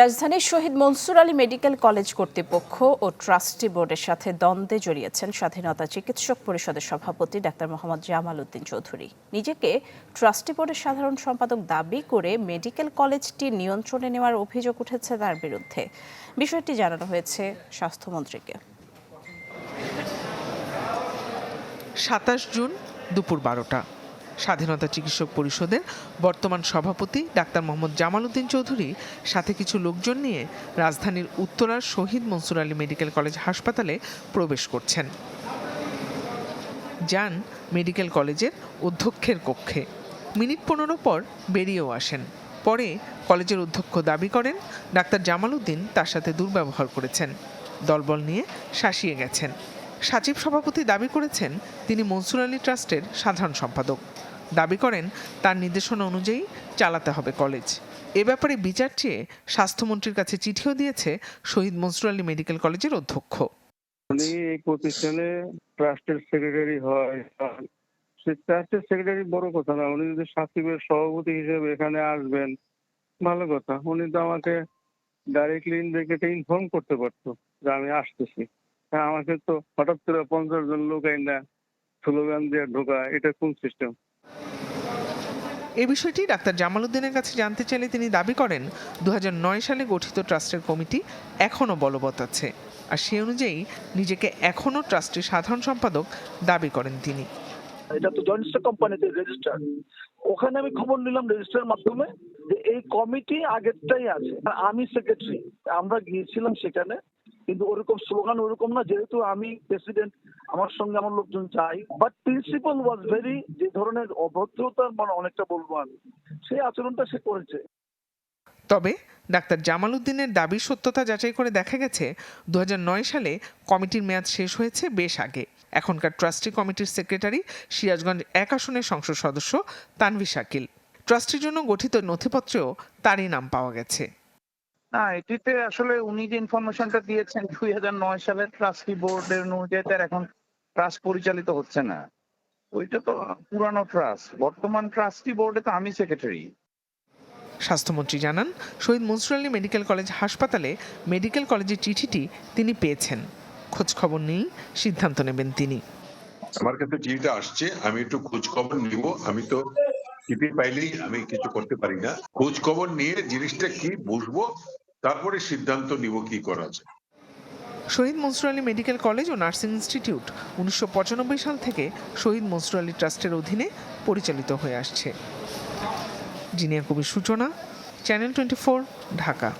রাজধানীর শহীদ Mansur Ali medical college কর্তৃপক্ষ ও ট্রাস্টি বোর্ডের সাথে দ্বন্দ্বে জড়িয়েছেন স্বাধীনতা চিকিৎসক পরিষদের সভাপতি ডাক্তার মোহাম্মদ জামাল উদ্দিন চৌধুরী। নিজেকে ট্রাস্টি বোর্ডের সাধারণ সম্পাদক দাবি করে মেডিকেল কলেজটি নিয়ন্ত্রণে নেওয়ার অভিযোগ উঠেছে তার বিরুদ্ধে। বিষয়টি জানানো হয়েছে স্বাস্থ্যমন্ত্রীকে। সাতাশ জুন দুপুর বারোটা। স্বাধীনতা চিকিৎসক পরিষদের বর্তমান সভাপতি ডাক্তার মোহাম্মদ জামাল উদ্দিন চৌধুরী, সাথে কিছু লোকজন নিয়ে রাজধানীর উত্তরার শহীদ মনসুর আলী মেডিকেল কলেজ হাসপাতালে প্রবেশ করছেন। যান মেডিকেল কলেজের অধ্যক্ষের কক্ষে। মিনিট পনেরো পর বেরিয়েও আসেন। পরে কলেজের অধ্যক্ষ দাবি করেন, ডাক্তার জামাল উদ্দিন তার সাথে দুর্ব্যবহার করেছেন। দলবল নিয়ে শাসিয়ে গেছেন। সাচিব সভাপতি দাবি করেছেন, তিনি মনসুর আলী ট্রাস্টের সাধারণ সম্পাদক। দাবি করেন, তার নির্দেশনা অনুযায়ী চালাতে হবে কলেজ। এ ব্যাপারে বিচার চেয়ে স্বাস্থ্যমন্ত্রীর কাছে চিঠিও দিয়েছে শহীদ মনসুর আলী মেডিকেল কলেজের অধ্যক্ষ। উনি এই প্রতিষ্ঠানে ট্রাস্টের সেক্রেটারি হয়। সে ট্রাস্টের সেক্রেটারি বড় কথা না, উনি যদি সাচিবের সভাপতি হিসেবে এখানে আসবেন, ভালো কথা। উনি তো আমাকে ডাইরেক্টলি ইনডাইরেক্টলি ইনফর্ম করতে পারতো যে আমি আসতেছি। হ্যাঁ আমাকে তো হঠাৎ করে পঞ্চাশ জন লোক না স্লোগান দিয়ে ঢোকা এটা কোন সিস্টেম এ বিষয়টি ডাক্তার জামাল উদ্দিনের কাছে জানতে চাইলে তিনি দাবি করেন দুই হাজার নয় সালে গঠিত ট্রাস্টের কমিটি এখনও বলবৎ আছে। আর সে অনুযায়ী নিজেকে এখনও ট্রাস্টের সাধারণ সম্পাদক দাবি করেন তিনি। এটা তো জয়েন্ট স্টক কোম্পানিতে রেজিস্টার ওখানে আমি খবর নিলাম রেজিস্টার মাধ্যমে যে এই কমিটি আগেরটাই আছে। আমি সেক্রেটারি আমরা গিয়েছিলাম সেখানে। কিন্তু ওরকম স্লোগান ওরকম না, যেহেতু আমি প্রেসিডেন্ট আমার সঙ্গে আমার লোকজন চাই। বাট প্রিন্সিপাল ওয়াজ ভেরি যে ধরনের অভদ্রতার মানে অনেকটা বলব আমি, সেই আচরণটা সে করেছে। তবে ডাক্তার জামাল উদ্দিনের দাবির সত্যতা যাচাই করে দেখা গেছে দু হাজার নয় সালে কমিটির মেয়াদ শেষ হয়েছে বেশ আগে। এখনকার ট্রাস্টি কমিটির সেক্রেটারি সিরাজগঞ্জ এক আসনের সংসদ সদস্য তানভি শাকিল। ট্রাস্টির জন্য গঠিত নথিপত্রেও তারই নাম পাওয়া গেছে। না এটিতে আসলে উনি যে ইনফরমেশনটা দিয়েছেন দুই হাজার নয় সালের ট্রাস্টি বোর্ডের অনুযায়ী তার এখন ট্রাস্ট পরিচালিত হচ্ছে না। ওইটা তো পুরানো ট্রাস্ট বর্তমান ট্রাস্টি বোর্ডে তো আমি সেক্রেটারি স্বাস্থ্যমন্ত্রী জানান শহীদ মনসুর আলী মেডিকেল কলেজ হাসপাতালে মেডিকেল কলেজের চিঠিটি তিনি পেয়েছেন। খোঁজ খবর নিয়েই সিদ্ধান্ত নেবেন তিনি। আমার কাছে চিঠিটা আসছে আমি একটু খোঁজ খবর নিব। আমি তো চিঠি পাইলেই আমি কিছু করতে পারি না। খোঁজ খবর নিয়ে জিনিসটা কি বুঝব? তারপরে সিদ্ধান্ত নিব কি করা যায়। শহীদ মনসুর আলী মেডিকেল কলেজ ও নার্সিং ইনস্টিটিউট উনিশশো পঁচানব্বই সাল থেকে শহীদ মনসুর আলী ট্রাস্টের অধীনে পরিচালিত হয়ে আসছে। জিনিয়া কবির সূচনা, চ্যানেল টোয়েন্টি ঢাকা।